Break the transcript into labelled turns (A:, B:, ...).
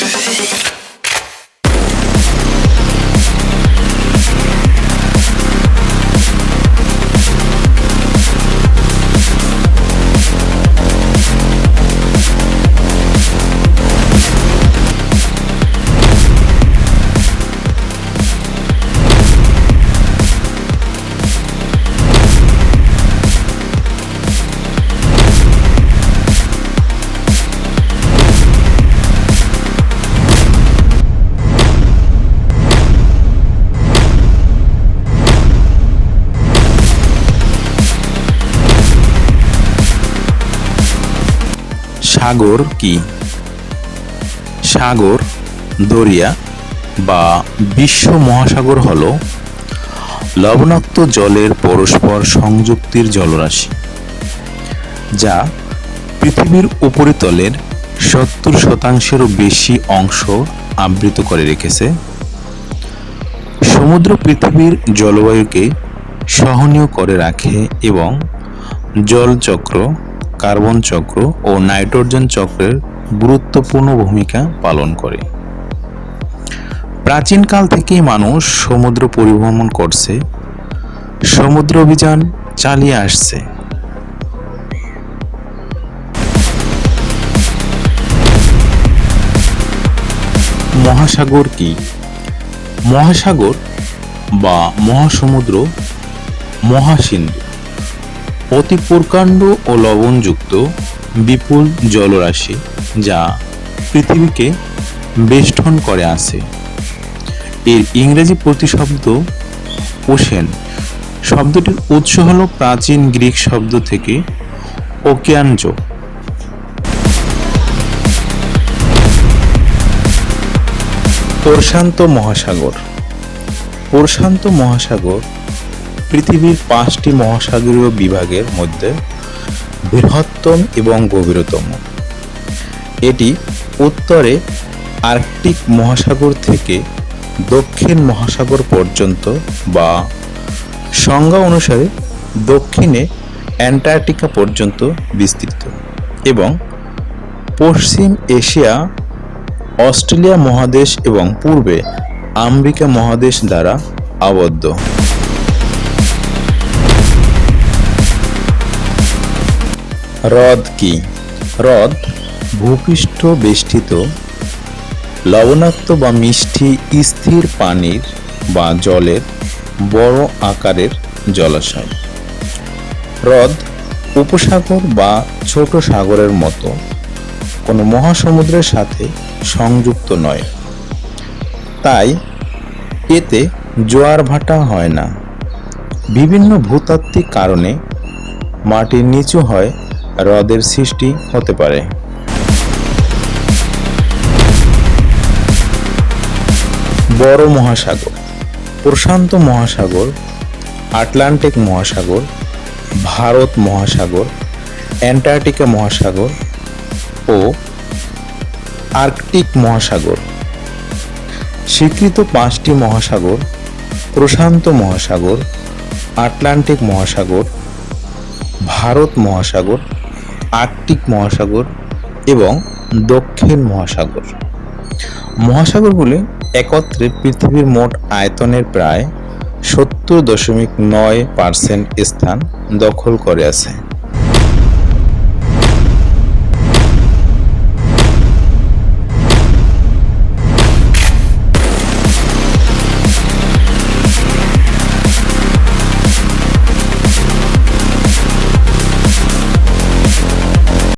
A: Vem. সাগর কি? সাগর, দরিয়া বা বিশ্ব মহাসাগর হল লবণাক্ত জলের পরস্পর সংযুক্তির জলরাশি, যা পৃথিবীর উপরিতলের সত্তর শতাংশেরও বেশি অংশ আবৃত করে রেখেছে। সমুদ্র পৃথিবীর জলবায়ুকে সহনীয় করে রাখে এবং জলচক্র কার্বন চক্র ও নাইট্রোজেন চক্রের গুরুত্বপূর্ণ ভূমিকা পালন করে। প্রাচীনকাল থেকেই মানুষ সমুদ্র পরিভ্রমণ করছে, সমুদ্র অভিযান চালিয়ে আসছে। মহাসাগর কি? মহাসাগর বা মহাসমুদ্র মহাসিন্ধু। অতি প্রকাণ্ড ও লবণযুক্ত বিপুল জলরাশি যা পৃথিবীকে বেষ্টন করে আছে। এর ইংরেজি প্রতিশব্দ ওশেন শব্দটির উৎস হল প্রাচীন গ্রিক শব্দ থেকে ওকিয়ানজ। প্রশান্ত মহাসাগর। প্রশান্ত মহাসাগর পৃথিবীর পাঁচটি মহাসাগরীয় বিভাগের মধ্যে বৃহত্তম এবং গভীরতম। এটি উত্তরে আর্কটিক মহাসাগর থেকে দক্ষিণ মহাসাগর পর্যন্ত বা সংজ্ঞা অনুসারে দক্ষিণে অ্যান্টার্কটিকা পর্যন্ত বিস্তৃত এবং পশ্চিম এশিয়া, অস্ট্রেলিয়া মহাদেশ এবং পূর্বে আমেরিকা মহাদেশ দ্বারা আবদ্ধ। হ্রদ কি? হ্রদ ভূপৃষ্ঠ বেষ্টিত, লবণাক্ত বা মিষ্টি স্থির পানির বা জলের বড় আকারের জলাশয়। হ্রদ উপসাগর বা ছোট সাগরের মতো, কোনো মহাসমুদ্রের সাথে সংযুক্ত নয়। তাই এতে জোয়ার ভাটা হয় না। বিভিন্ন ভূতাত্ত্বিক কারণে মাটির নিচু হয় হ্রদের সৃষ্টি হতে পারে। বড় মহাসাগর, প্রশান্ত মহাসাগর, আটলান্টিক মহাসাগর, ভারত মহাসাগর, অ্যান্টার্কটিকা মহাসাগর ও আর্কটিক মহাসাগর। স্বীকৃত পাঁচটি মহাসাগর, প্রশান্ত মহাসাগর, আটলান্টিক মহাসাগর ভারত মহাসাগর, আর্কটিক মহাসাগর এবং দক্ষিণ মহাসাগর। মহাসাগরগুলি একত্রে পৃথিবীর মোট আয়তনের প্রায় সত্তর দশমিক নয় পার্সেন্ট স্থান দখল করে আছে।